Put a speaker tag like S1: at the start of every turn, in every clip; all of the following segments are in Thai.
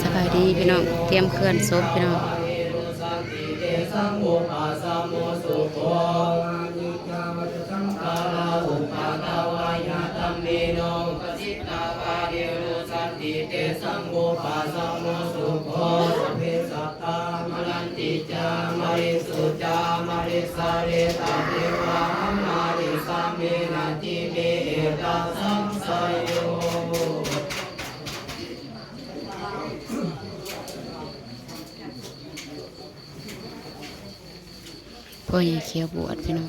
S1: สบายดีพี่น้อง เตรียมเคลื่อนศพพี่น้อง
S2: เตสังโฆปาสัมโมส
S1: พ่อใหญ่เขียวบวชพี่น้อง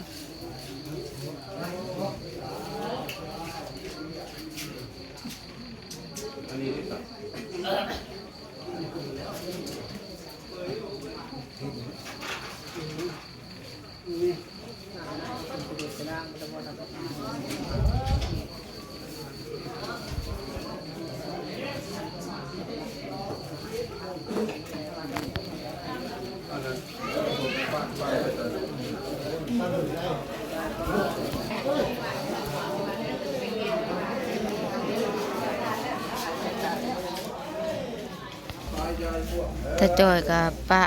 S1: ตาจอยกับปะ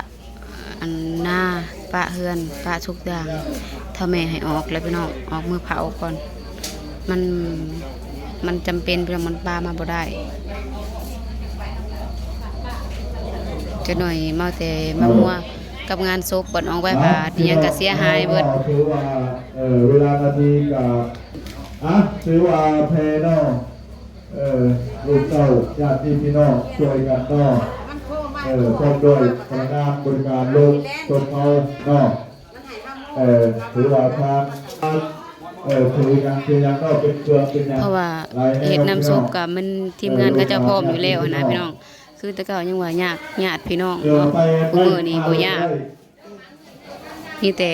S1: อันหน้าปะเฮือนปะทุกอย่างถ้าแม่ให้ออกแล้วพี่น้องออกมือเผาก่อน มันมันจำเป็นพี่น้องมันปลามาบ่ได้จะหน่อยเมาแต่มามัวกับงานศพบดออกไว้ผาดอิหยังก็เสียหายเบิด
S3: ถือว่าเออเวลานาทีกับอะถือว่าเพนอเออลูกเต้าญาติพี่น้องช่วยกันเนอ เออพร้อมด้วยพนักงานบริการลูกคนเขาเนอเออถือว่าทางเออคุยกันคือยังก็เป็นเครื่องเป็นอย่าง
S1: เพราะว่า
S3: หลายแนว
S1: เฮ็ดน้ำซุปกับมันทีมงานก็จะพร้อมอยู่แล้วนะพี่น้อง คือแต่เก่ายังว่ายากญาติพี่น้อง
S3: เออ
S1: เนาะ
S3: ไป
S1: ผู้มือนี้บ่ยาก
S3: ได้
S1: มีแต่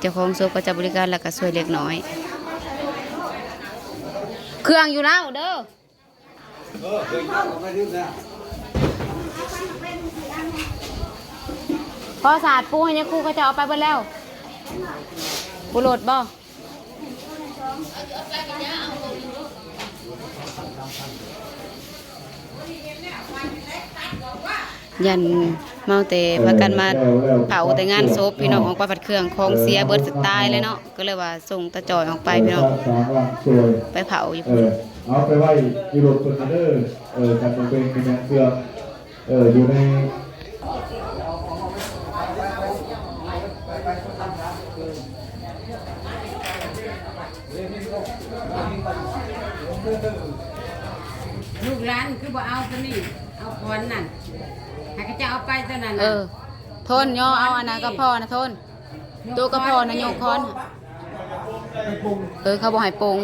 S1: เจ้าของซุปก็จะบริการแล้วก็ช่วยเล็กน้อย เครื่องอยู่แล้วเด้อ พอสาดปูให้เนี่ยครูก็จะเอาไปเบิดแล้วบุโหลดบ่ยันเมาแต่พากันมาเผาแต่งานศพพี่น้องออกไปผัดเครื่องของเสียเบิดสตล์เลยเนาะก็เลยว่าส่งตาจอยออกไปพี่น้องไปเผาอยู่
S3: เออเอาไปไว้ยุโรปคนเดอร์เออการเป็นเป็นเป็นเครื่องเอออยู่ใน
S4: ลูกหลานคือ บ่เอาตัวนี้ เอาคอนนั่นให้เขาจะเอาไปตัวนั้น
S1: เอ
S4: น่ะ
S1: อทนย่อเอาอันนั้นก็พอนะทน ตัวก็พอนะโยกคอน เออเขาบอกให้ปรุง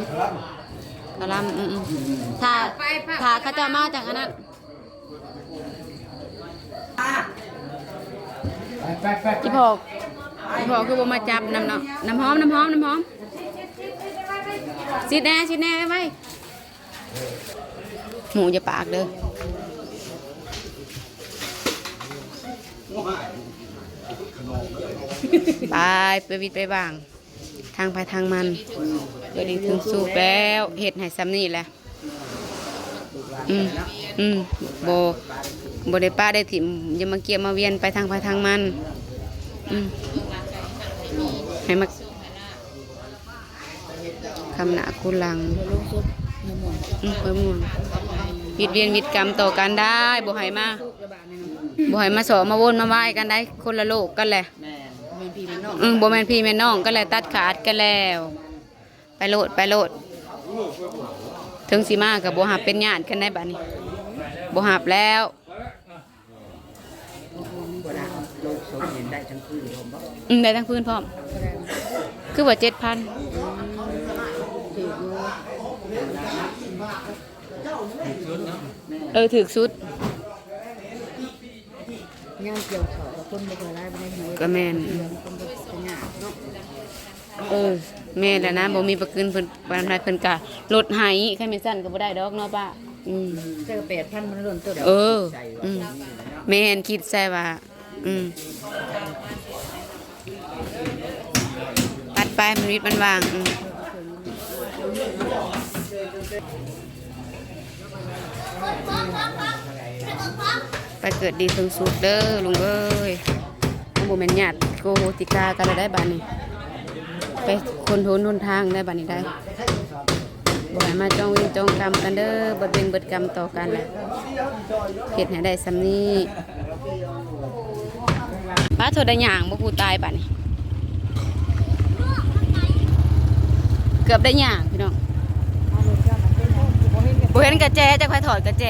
S1: กะลำอืมๆถ้าถ้าเขาจะมาจากอันนั้นที่พอกที่พอกคือบ่มาจับน้ำเนาะน้ำหอมน้ำหอมน้ำหอมชิดแน่ชิดแน่ไว้ไว้ หมูจะปากเด้อไปไปวิดไปบ้าง ทางไปทางมันเกิดอีกถึงสูบแล้วเห็ดให้ซ้ำนี่แหละอืมอืมโบโบได้ป้าได้ถิ่มอย่ามาเกี่ยวมาเวียนไปทางไปทางมันอืมให้มาคำหนาคุณลังอืมเพิ่มม่วง วิดเวียนวิดกรรมต่อกันได้บ่ให้มาบ่ให้มาสอมาวนมาไหว้กันได้คนละโลกกันแหละอืมบ่แม่นพี่แม่นน้องก็เลยตัดขาดกันแล้ว ไปโลดไปโลด ถึงสิมากับบ่หับเป็นญาติกันได้บัดนี้บ่หับแล้ว
S5: บ่ได้ลูกสมเห็นได้ทั้งคืนผมบ่
S1: อืมได้ทั้งพื้นพร้อมคือว่าเจ็ดพัน เออถือสุด
S4: งานเกี่ยวเขากับคนบ่เคยไล่บ่ได้เฮ็ด
S1: ก็แม่น
S4: คนบ่ขยันเนาะ
S1: เออแม่นแล้วนะบ่มีประกันเพิ่นปานใดเพิ่นกะลดให้ใครไม่สั่นก็บ่ได้ดอกเนาะป้าอืม
S4: เจอ8,000มันล้นตัวเดียว
S1: เอออืมแม่นคิดใส่ว่า อืมปัดไปมันวิดมันวางอืม ไปเกิดดีถึงสุดเด้อลุงเอ้ยบ่แม่นญาติโกโหติกากันแล้วได้บัดนี้ ไปคนทุนทุนทางได้บัดนี้ได้บ่ให้มาจองเวรจองกรรมกันเด้อเบิดเวรเบิดกรรมต่อกันแหละเฮ็ดให้ได้สำนี้ป้าโทษได้หยังบ่ผู้ตายบัดนี้ เกือบได้หยังพี่น้อง เห็นกระแจจะค่อยถอดกระแจ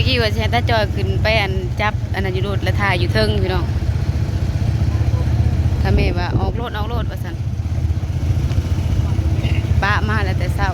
S1: ตะกี้ว่าสิใช้ตาจอยขึ้นไปอันจับอันนั้นอยู่รถแล้วถ่ายอยู่เทิงพี่น้องถ้าแม่ว่าออกรถออกรถว่าซั่น ป้ามาแล้วแต่เศร้า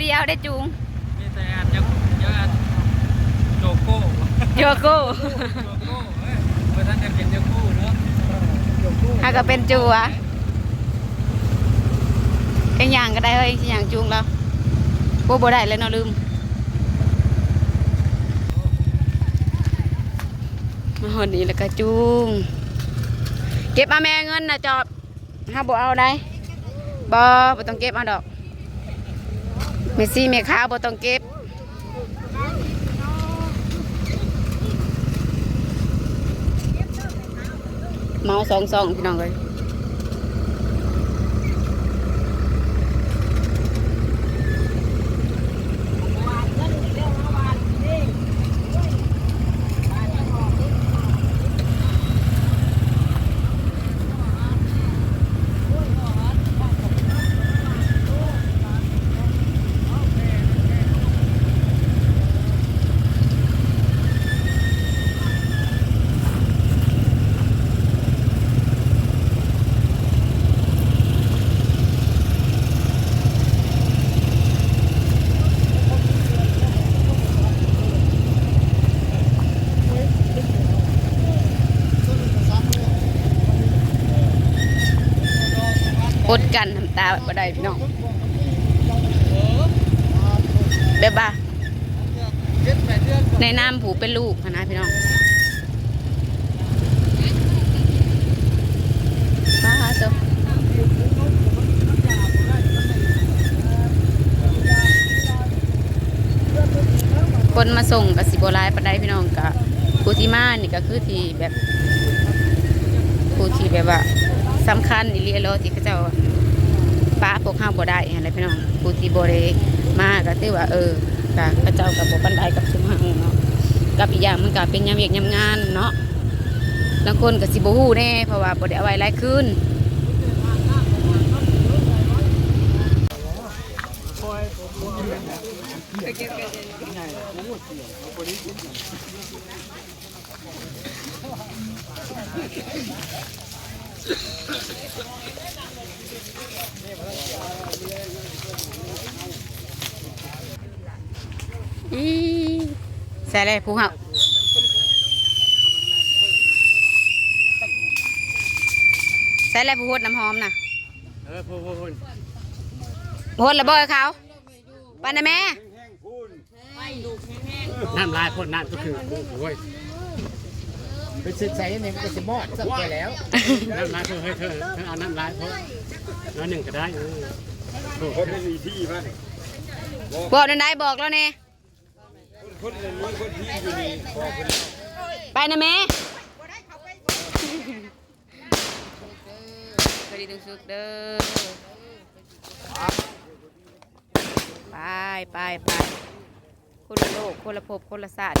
S1: เดียวได้จูง
S2: มีแต่อันยังยังอันโจโก้
S1: โยโก้
S2: โจโก้เอ้ยเมื่อท่านจะเป็นโจโก้เนาะ
S1: หาก็เป็นจัวเอ็งย่างก็ได้เฮ้ยสิย่างจูงแล้วบ่บ่ได้เลยเนาะลืมมาหอดนี้แล้วก็จูงเก็บมาแม่เงินนะจอบห้าบ่เอาได้บ่บ่ต้องเก็บเอาดอก เมซี่เมค้าบ่ต้องเก็บเมาสองสองพี่น้องเลย อดกันทำตาบ่ไดพี่น้องแบบว่าในน้ำผูเป็นลูกนะพี่น้องป้าเจ้าคนมาส่งกับสิบหลายปันไดพี่น้องกับผู้ที่มานี่ก็คือที่แบบผู้ที่แบบว่า สำคัญอีหลียโลที่เขาเจ้าป้าพวกเฮาบ่ได้อะไรพี่น้องผู้ที่บ่ได้มาก็ถือว่าเออก็เขาเจ้าก็บ่ปานใดกับชุมเฮาเนาะกับอีกอย่างมันก็เป็นยามเวียกยามงานเนาะบางคนก็สิบ่ฮู้แน่เพราะว่าบ่ได้เอาไว้หลายคืนอี ใส่เลยผู้เฮาใส่เลยผู้โหดน้ำหอมน่ะ
S2: เออพูดพูดพูด
S1: โหดระเบิดเขาไปนะแม่
S2: น้ำลายพ่นน้ำก็คือโอ้ย
S5: ไปศึกษาอย่างนี้มันก็สิมอดสักแก่แล้ว
S2: น้ำลายเธอให้เธอเธอเอาน้ำลายพ่นน้อยหนึ่งก็ได้เออโอ้โห
S6: คนไม่มีที่มัน
S1: บอกนั่นได้บอกแล้วเนี่ย
S6: คนเรียนรู้คนที่อยู่นี่บอกคน
S1: ไปนะแม่สวัสดีทุกสุขเด้อไปไปไปคนละโลกคนละภพคนละศาสตร์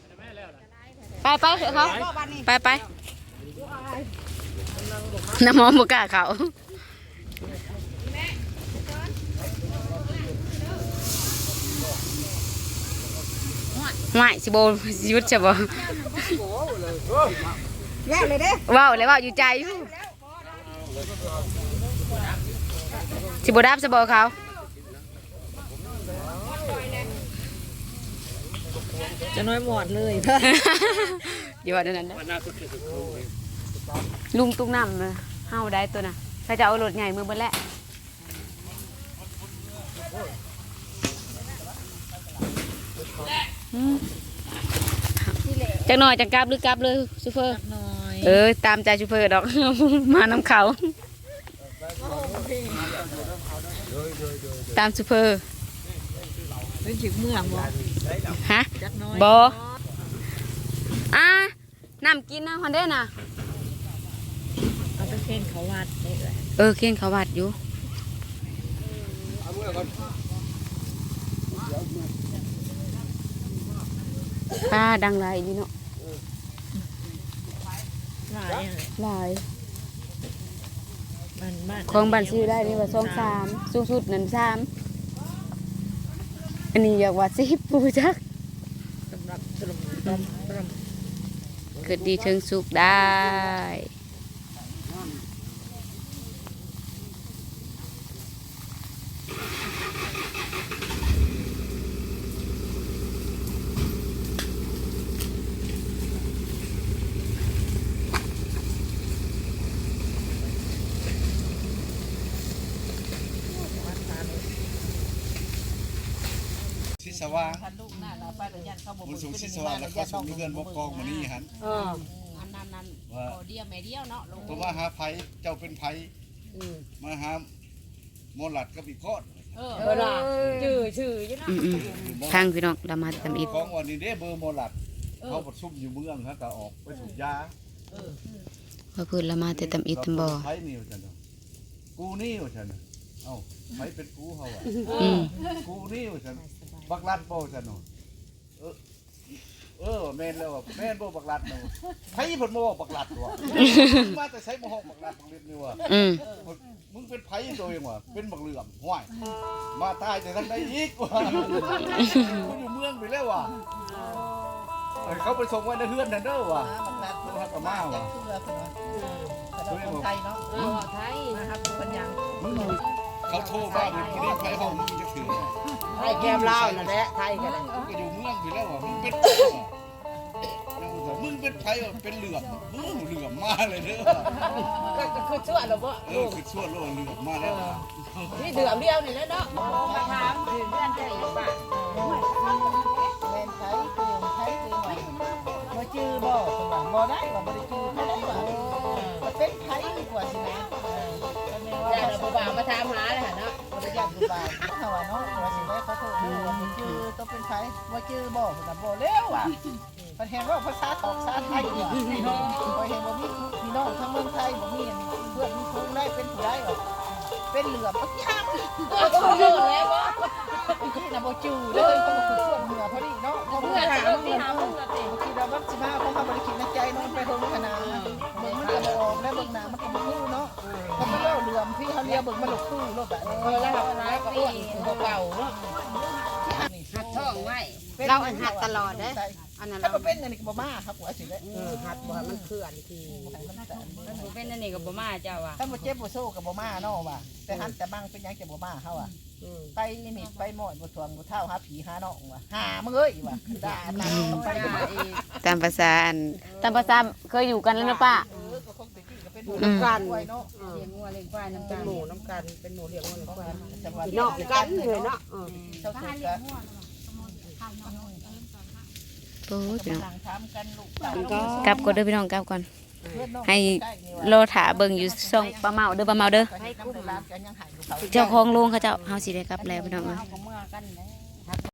S1: ไปไปเถอะเขาไปไปน้ำมอมบุกล้าเขาห่วยสิโบหยุดจะบ่
S4: แย่เลยเด้
S1: ว้าวเลยว้าวอยู่ใจอยู่สิบดับจะบอกเขา
S4: จะน้อยหมดเลย
S1: อยู่ว่าเดี๋ยวนั้นนะ
S2: วันหน้าก็คือคือ
S1: ลุงตุ้งน้ำนะเฮาได้ตัวน่ะถ้าจะเอารถใหญ่มือเบนแหละอืมจักหน่อยจังกลับหรือกลับเลยซูเฟอร์
S4: น้อย
S1: เออ ตามใจชูเฟอร์ดอก มาน้ำเขา ตามชูเฟอร์
S4: เป็นถึงเมืองบ่
S1: ฮะ
S4: จักน้อย
S1: บออะน้ำกินนะฮอนเด้น่ะ
S4: เอาไปเพ่นเขาวัดได้เลย
S1: เออเคียงเขาวัดอยู่ป้าดังไรดีเนาะ
S4: หลายอะ
S1: หลาย
S4: บ้านบ้าน
S1: ของบันซื้อได้นี่ว่าสองสามสูงสุดนั่นสาม อันนี้อยากว่าสิบปูจัก
S4: สำหรับตรุมต้ มตรุม
S1: เกิดดีถึงสุขได้
S6: สิสว่างมันสูงสิสว่างแล้วก็สูงเพื่อนบกกองมานี่หัน
S4: เออ
S5: อันนั้นนั้น
S6: ว่า
S5: เดียวแม่เดียวเนาะลง
S6: เพราะว่าหาไผเจ้าเป็นไผมาหาโมหลัดกับอีกคอด
S5: เออ
S4: เวลาชื่อชื่อยี่นะ
S1: อืมอืมทางพี่น้องเรามาทำอิฐ
S6: ของวันนี้เด้เบอร์โมหลัดเขาประชุมอยู่เมืองฮะก็ออกไปสูบยา
S1: พอพูดเรามาแต่ทำอิฐทำบ่อ
S6: ไผนี่ว่าซั่นเนาะกูนี่ว่าซั่นน่ะเอ้าไผเป็นกูเฮาอะ
S1: อืม
S6: กูนี่ว่าซั่น บักลัดบ่ว่าซั่นเนาะเออเออแม่นแล้วว่ะแม่นบ่บักลัดเนาะไผเพิ่นบ่บอกบักลัดวะมาแต่ใช้บ่ฮ้องบักลัดบักเล็ดนี่ว่ะ
S1: อืม
S6: มึงเป็นไผตัวเองวะเป็นบักเหลื่อมห้วยมาตายแต่ทางใดอีกวะกูอยู่เมืองไปแล้ววะเอ้ยเขาไปส่งไว้ในเฮือนนั่นเด้อวะเขาหักกะมาวะตัวเองบอก
S5: ไทยเนาะเออไทยนะครับคนยัง
S6: มึงอยู่เขาโทรมาเป็นคนนี้ไผห้องมึงจะถือ
S5: ไทยแก้มเล่านั่นแหละไทยกันเลย
S6: มึงก็อยู่เมืองไปแล้ววะมึงเป็นยังไงมึงเป็นไผเป็นเหลือมอื้อเหลือมมาเลยเด้อ
S5: ก็ก็คือชั่วแล้วบ่
S6: เออคือชั่วโลกเหลือมมาแล้ว
S5: นี่เดือมเดียวนี่แหล้วเนาะ
S4: มาถามถึงเพื่อนเจ้าอีกบ้าน
S7: แม่นไผคือไผคือหน่อยบ่จื้อบ่เพิ่นว่า บ่ได้ว่าบ่ได้จื้อเขาได้ว่ามันเป็นไผดีกว่าสินะเออก็แม่ว่า
S5: เราบ่าวมาถามหาเลยหั่นเนาะ
S7: บ่ได้ยากอยู่บ้านเขาว่าเนาะว่าสิได้ขอโทษเด้อว่าบ่จื้อต้องเป็นไผบ่จื้อบ่เพิ่นน่ะบ่แล้วว่ะเพิ่นแฮงว่าภาษาตอกภาษาไทยว่ะพอเห็นบ่มีพี่น้องทั้งเมืองไทยบ่มีเพื่อนมีครูได้เป็นผู้ได้ว่ะเป็นเหลือมปักย่าง
S5: ก็โดนแล้วบ่
S7: ที่น่ะบ่จือ แล้วเบิ่งหน้ามันก็บ่คู่เนาะก็มันเล่าเหลื่อมพี่เขาเรียกเบิ่งมันหลกคู่โลดแบบ
S5: เออแล้วหักร้ายก็อ้วนบ่เก่าเนาะ
S4: หัดท้องไว้
S7: เราอันหัดตลอดเด้
S4: อันนั้น
S7: ถ้า
S4: เรา
S7: บ่เป็นอันนี้ก็บ่มาครับหัวสิเด้
S5: เออหัดบ่ให้มันเคลื่อนที
S7: ให้มันแต่
S4: บ่เป็นอันนี้ก็บ่มาเจ้าว่ะ
S7: ถ้าบ่เจ็บบ่โซ่ก็บ่มาเนาะว่ะแต่หันแต่บังเป็นหยังจะบ่มาเฮาอะ
S5: อืม
S7: ไปนี่มิดไปหมอดบ่ทวงบ่เท่าหาผีหาน้องว่ะหามึงเอ้ยว่ะด่าตามไป
S4: จ้าอีก
S1: ตามภาษาอันตามภาษาเคยอยู่กันแล้วเนาะป้า
S7: เออก็คงตะกี้ก็เป็น
S1: อืม
S7: กันไว้เนาะ
S4: เลี้ยงงัวเลี้ยงควายน้ำ
S5: เป็
S4: ตานล
S5: หมูน้ำกันเป็นหมูเลี้ยงมัน
S7: เพราะ
S5: ก็
S7: ว่าจังหวัด
S5: พี่น้องกันเลยเนาะเออ
S7: เจ้าสุกก็
S1: โอ้ยพี่น้อง
S7: กำลังทำกันลูก
S1: กลับก่อนเด้อพี่น้องกลับก่อน
S7: เพื่อนน้อง
S1: ให้
S7: ใกล้นี่ว่ะ
S1: รอถาเบิ่งอยู่ซ่องป้าเมาเด้อป้าเมาเด้อ
S7: ให้คุ้มร้านกันยังหายอยู่เขา
S1: เจ้าของโรงเขาเจ้าเฮาสิได้กลับแล้วพี่น้องเอ้ย
S4: เอาของเมื่อกันแล้ว